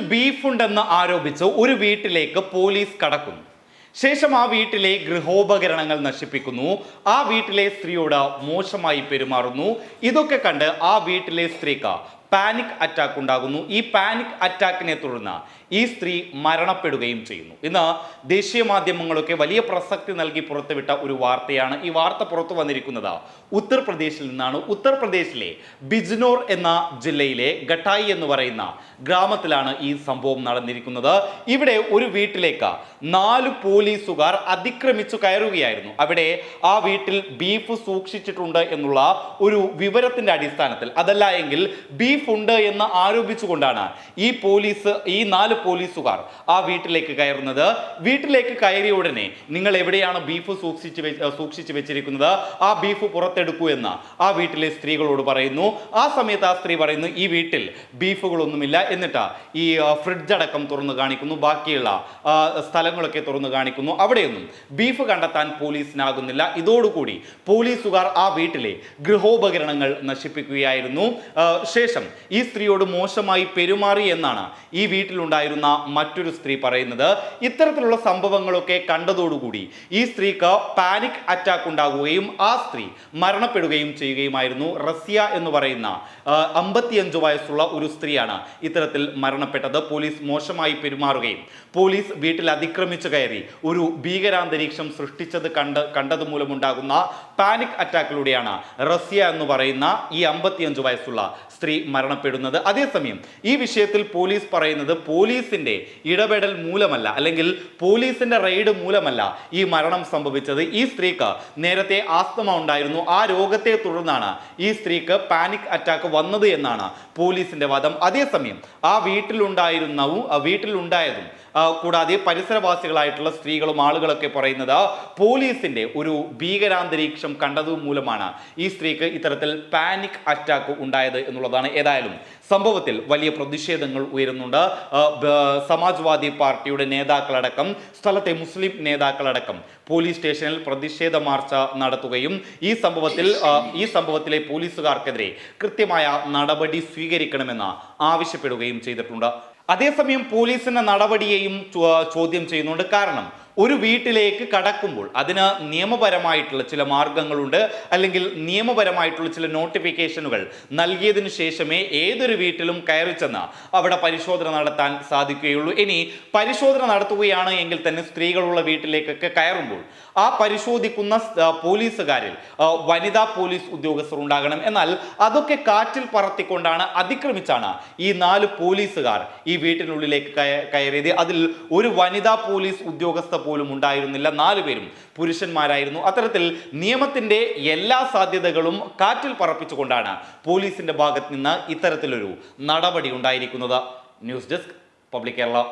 ബീഫുണ്ടെന്ന് ആരോപിച്ച് ഒരു വീട്ടിലേക്ക് പോലീസ് കടക്കുന്നു. ശേഷം ആ വീട്ടിലെ ഗൃഹോപകരണങ്ങൾ നശിപ്പിക്കുന്നു. ആ വീട്ടിലെ സ്ത്രീയോട് മോശമായി പെരുമാറുന്നു. ഇതൊക്കെ കണ്ട് ആ വീട്ടിലെ സ്ത്രീക്ക് പാനിക് അറ്റാക്ക് ഉണ്ടാകുന്നു. ഈ പാനിക് അറ്റാക്കിനെ തുടർന്ന് ഈ സ്ത്രീ മരണപ്പെടുകയും ചെയ്യുന്നു. ഇന്ന് ദേശീയ മാധ്യമങ്ങളൊക്കെ വലിയ പ്രസക്തി നൽകി പുറത്തുവിട്ട ഒരു വാർത്തയാണ് ഈ വാർത്ത പുറത്തു വന്നിരിക്കുന്നത്. ഉത്തർപ്രദേശിൽ നിന്നാണ്. ഉത്തർപ്രദേശിലെ ബിജ്നോർ എന്ന ജില്ലയിലെ ഘട്ടായി എന്ന് പറയുന്ന ഗ്രാമത്തിലാണ് ഈ സംഭവം നടന്നിരിക്കുന്നത്. ഇവിടെ ഒരു വീട്ടിലേക്ക് നാല് പോലീസുകാർ അതിക്രമിച്ചു കയറുകയായിരുന്നു. അവിടെ ആ വീട്ടിൽ ബീഫ് സൂക്ഷിച്ചിട്ടുണ്ട് എന്നുള്ള ഒരു വിവരത്തിന്റെ അടിസ്ഥാനത്തിൽ. അതല്ല എങ്കിൽ ബീഫ് ഉണ്ട് എന്ന് ആരോപിച്ചുകൊണ്ടാണ് ഈ പോലീസ് ഈ നാല് പോലീസുകാർ ആ വീട്ടിലേക്ക് കയറുന്നത്. വീട്ടിലേക്ക് കയറിയ ഉടനെ നിങ്ങൾ എവിടെയാണ് ബീഫ് സൂക്ഷിച്ചു സൂക്ഷിച്ച് വെച്ചിരിക്കുന്നത്? ആ ബീഫ് പുറത്തെടുക്കൂ എന്ന് ആ വീട്ടിലെ സ്ത്രീകളോട് പറയുന്നു. ആ സമയത്ത് ആ സ്ത്രീ പറയുന്നു ഈ വീട്ടിൽ ബീഫുകളൊന്നുമില്ല എന്നിട്ട് ഈ ഫ്രിഡ്ജ് അടക്കം തുറന്നു കാണിക്കുന്നു. ബാക്കിയുള്ള സ്ഥലങ്ങളൊക്കെ തുറന്നു കാണിക്കുന്നു. അവിടെയൊന്നും ബീഫ് കണ്ടെത്താൻ പോലീസിനാകുന്നില്ല. ഇതോടുകൂടി പോലീസുകാർ ആ വീട്ടിലെ ഗൃഹോപകരണങ്ങൾ നശിപ്പിക്കുകയായിരുന്നു. ശേഷം ഈ സ്ത്രീയോട് മോശമായി പെരുമാറി എന്നാണ് ഈ വീട്ടിലുണ്ടായിരുന്ന മറ്റൊരു സ്ത്രീ പറയുന്നത്. ഇത്തരത്തിലുള്ള സംഭവങ്ങളൊക്കെ കണ്ടതോടുകൂടി ഈ സ്ത്രീക്ക് പാനിക് അറ്റാക്ക് ഉണ്ടാകുകയും ആ സ്ത്രീ മരണപ്പെടുകയും ചെയ്യുകയുമായിരുന്നു. റസിയ എന്ന് പറയുന്ന അമ്പത്തിയഞ്ച് വയസ്സുള്ള ഒരു സ്ത്രീയാണ് ഇത്തരത്തിൽ മരണപ്പെട്ടത്. പോലീസ് മോശമായി പെരുമാറുകയും പോലീസ് വീട്ടിൽ അതിക്രമിച്ചു കയറി ഒരു ഭീകരാന്തരീക്ഷം സൃഷ്ടിച്ചത് കണ്ട് കണ്ടത് മൂലമുണ്ടാകുന്ന പാനിക് അറ്റാക്കിലൂടെയാണ് റസിയ എന്ന് പറയുന്ന ഈ അമ്പത്തിയഞ്ച് വയസ്സുള്ള സ്ത്രീ മരണപ്പെടുന്നത്. അതേസമയം ഈ വിഷയത്തിൽ പോലീസ് പറയുന്നത് പോലീസിന്റെ ഇടപെടൽ മൂലമല്ല അല്ലെങ്കിൽ പോലീസിന്റെ റെയ്ഡ് മൂലമല്ല ഈ മരണം സംഭവിച്ചത്. ഈ സ്ത്രീക്ക് നേരത്തെ ആസ്തമ ഉണ്ടായിരുന്നു. ആ രോഗത്തെ തുടർന്നാണ് ഈ സ്ത്രീക്ക് പാനിക് അറ്റാക്ക് വന്നത് എന്നാണ് പോലീസിന്റെ വാദം. അതേസമയം ആ വീട്ടിലുണ്ടായിരുന്ന വീട്ടിലുണ്ടായതും കൂടാതെ പരിസരവാസികളായിട്ടുള്ള സ്ത്രീകളും ആളുകളൊക്കെ പറയുന്നത് പോലീസിന്റെ ഒരു ഭീകരാന്തരീക്ഷം കണ്ടത് മൂലമാണ് ഈ സ്ത്രീക്ക് ഇത്തരത്തിൽ പാനിക് അറ്റാക്ക് ഉണ്ടായത് എന്നുള്ളതാണ് ഏതായാലും. സംഭവത്തിൽ വലിയ പ്രതിഷേധങ്ങൾ ഉയരുന്നുണ്ട്. സമാജ്വാദി പാർട്ടിയുടെ നേതാക്കളടക്കം സ്ഥലത്തെ മുസ്ലിം നേതാക്കളടക്കം പോലീസ് സ്റ്റേഷനിൽ പ്രതിഷേധ മാർച്ച നടത്തുകയും ഈ സംഭവത്തിൽ ഈ സംഭവത്തിലെ പോലീസുകാർക്കെതിരെ കൃത്യമായ നടപടി സ്വീകരിക്കണമെന്ന് ആവശ്യപ്പെടുകയും ചെയ്തിട്ടുണ്ട്. അതേസമയം പോലീസിന്റെ നടപടിയെയും ചോദ്യം ചെയ്യുന്നുണ്ട്. കാരണം ഒരു വീട്ടിലേക്ക് കടക്കുമ്പോൾ അതിന് നിയമപരമായിട്ടുള്ള ചില മാർഗങ്ങളുണ്ട്. അല്ലെങ്കിൽ നിയമപരമായിട്ടുള്ള ചില നോട്ടിഫിക്കേഷനുകൾ നൽകിയതിന് ശേഷമേ ഏതൊരു വീട്ടിലും കയറി ചെന്ന് അവിടെ പരിശോധന നടത്താൻ സാധിക്കുകയുള്ളൂ. ഇനി പരിശോധന നടത്തുകയാണ് എങ്കിൽ തന്നെ സ്ത്രീകളുള്ള വീട്ടിലേക്കൊക്കെ കയറുമ്പോൾ ആ പരിശോധിക്കുന്ന പോലീസുകാരിൽ വനിതാ പോലീസ് ഉദ്യോഗസ്ഥർ ഉണ്ടാകണം. എന്നാൽ അതൊക്കെ കാറ്റിൽ പറത്തിക്കൊണ്ടാണ് അതിക്രമിച്ചാണ് ഈ നാല് പോലീസുകാർ ഈ വീട്ടിനുള്ളിലേക്ക് കയ- കയറിയത്. അതിൽ ഒരു വനിതാ പോലീസ് ഉദ്യോഗസ്ഥ പോലും ഉണ്ടായിരുന്നില്ല. നാലു പേരും പുരുഷന്മാരായിരുന്നു. അത്തരത്തിൽ നിയമത്തിന്റെ എല്ലാ സാധ്യതകളും കാറ്റിൽ പറപ്പിച്ചുകൊണ്ടാണ് പോലീസിന്റെ ഭാഗത്ത് നിന്ന് ഇത്തരത്തിലൊരു നടപടി ഉണ്ടായിരിക്കുന്നത്. News desk public Kerala.